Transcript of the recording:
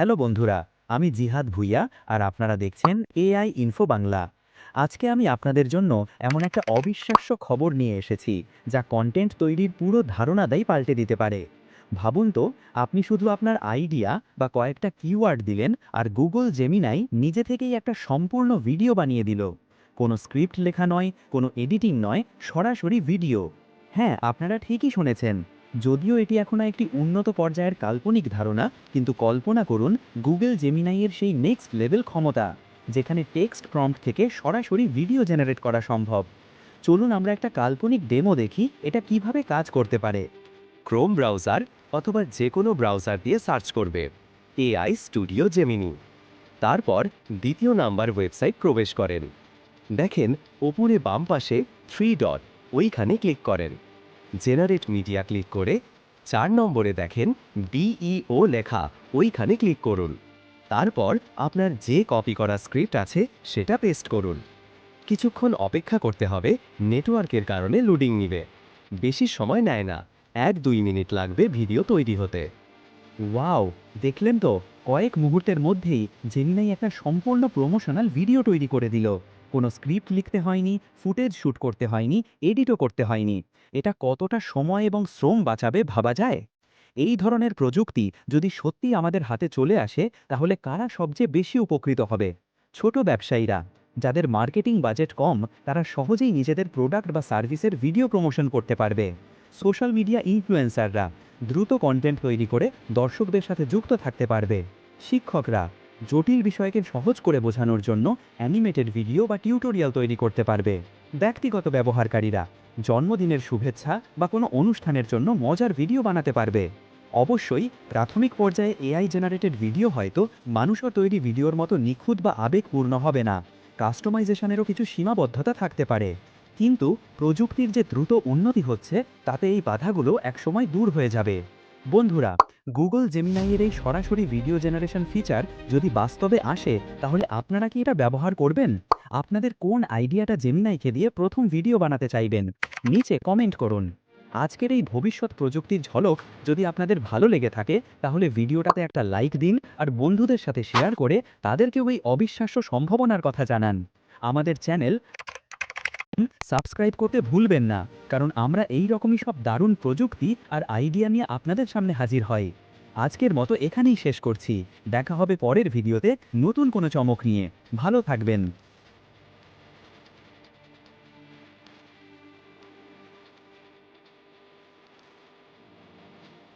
Hello বন্ধুরা, আমি জিহাদ ভুইয়া আর আপনারা দেখছেন এআই ইনফো বাংলা। আজকে আমি আপনাদের জন্য এমন একটা অবিশ্বাস্য খবর নিয়ে এসেছি, যা কন্টেন্ট তৈরির পুরো ধারণাটাই পাল্টে দিতে পারে। ভাবুন তো, আপনি শুধু আপনার আইডিয়া বা কয়েকটা কিওয়ার্ড দিলেন আর গুগল জেমিনাই নিজে থেকেই একটা সম্পূর্ণ ভিডিও বানিয়ে দিল। কোনো স্ক্রিপ্ট লেখা নয়, কোনো এডিটিং নয়, সরাসরি ভিডিও হ্যাঁ আপনারা ঠিকই শুনেছেন। যদিও এটি এখনও একটি উন্নত পর্যায়ের কাল্পনিক ধারণা, কিন্তু কল্পনা করুন গুগল জেমিনাইয়ের সেই নেক্সট লেভেল ক্ষমতা, যেখানে টেক্সট প্রম্পট থেকে সরাসরি ভিডিও জেনারেট করা সম্ভব। চলুন আমরা একটা কাল্পনিক ডেমো দেখি, এটা কীভাবে কাজ করতে পারে। ক্রোম ব্রাউজার অথবা যে কোনো ব্রাউজার দিয়ে সার্চ করবে এআই স্টুডিও জেমিনি তারপর দ্বিতীয় নাম্বার ওয়েবসাইট প্রবেশ করেন। দেখেন, ওপরে বাম পাশে থ্রি ডট ওইখানে ক্লিক করেন। জেনারেট মিডিয়া ক্লিক করে চার নম্বরে দেখেন বিইও লেখা, ওইখানে ক্লিক করুন। তারপর আপনার যে কপি করা স্ক্রিপ্ট আছে সেটা পেস্ট করুন। কিছুক্ষণ অপেক্ষা করতে হবে, নেটওয়ার্কের কারণে লোডিং নিবে। বেশি সময় নেয় না, এক দুই মিনিট লাগবে ভিডিও তৈরি হতে। ওয়াও, দেখলেন তো, কয়েক মুহূর্তের মধ্যেই জেমিনাই একটা সম্পূর্ণ প্রমোশনাল ভিডিও তৈরি করে দিল। কোনো স্ক্রিপ্ট লিখতে হয়নি, ফুটেজ শ্যুট করতে হয়নি, এডিটও করতে হয়নি। এটা কতটা সময় এবং শ্রম বাঁচাবে ভাবা যায়? এই ধরনের প্রযুক্তি যদি সত্যি আমাদের হাতে চলে আসে, তাহলে কারা সবচেয়ে বেশি উপকৃত হবে? ছোট ব্যবসায়ীরা, যাদের মার্কেটিং বাজেট কম, তারা সহজেই নিজেদের প্রোডাক্ট বা সার্ভিসের ভিডিও প্রমোশন করতে পারবে। সোশ্যাল মিডিয়া ইনফ্লুয়েন্সাররা দ্রুত কন্টেন্ট তৈরি করে দর্শকদের সাথে যুক্ত থাকতে পারবে। শিক্ষকরা জটিল বিষয়কে সহজ করে বোঝানোর জন্য অ্যানিমেটেড ভিডিও বা টিউটোরিয়াল তৈরি করতে পারবে। ব্যক্তিগত ব্যবহারকারীরা জন্মদিনের শুভেচ্ছা বা কোনো অনুষ্ঠানের জন্য মজার ভিডিও বানাতে পারবে। অবশ্যই প্রাথমিক পর্যায়ে এআই জেনারেটেড ভিডিও হয়তো মানুষের তৈরি ভিডিওর মতো নিখুঁত বা আবেগপূর্ণ হবে না। কাস্টমাইজেশনেরও কিছু সীমাবদ্ধতা থাকতে পারে। কিন্তু প্রযুক্তির যে দ্রুত উন্নতি হচ্ছে, তাতে এই বাধাগুলো একসময় দূর হয়ে যাবে। বন্ধুরা গুগল জেমিনাইয়ের এই সরাসরি ভিডিও জেনারেশন ফিচার যদি বাস্তবে আসে, তাহলে আপনারা কি এটা ব্যবহার করবেন? আপনাদের কোন আইডিয়াটা জেমিনাইকে দিয়ে প্রথম ভিডিও বানাতে চাইবেন? নিচে কমেন্ট করুন। আজকের এই ভবিষ্যৎ প্রযুক্তির ঝলক যদি আপনাদের ভালো লেগে থাকে, তাহলে ভিডিওটাতে একটা লাইক দিন আর বন্ধুদের সাথে শেয়ার করে তাদেরকেও এই অবিশ্বাস্য সম্ভাবনার কথা জানান। আমাদের চ্যানেল সাবস্ক্রাইব করতে ভুলবেন না, কারণ আমরা এই রকমই সব দারুণ প্রযুক্তি আর আইডিয়া নিয়ে আপনাদের সামনে হাজির হয় আজকের মতো এখানেই শেষ করছি। দেখা হবে পরের ভিডিওতে নতুন কোনো চমক নিয়ে। ভালো থাকবেন।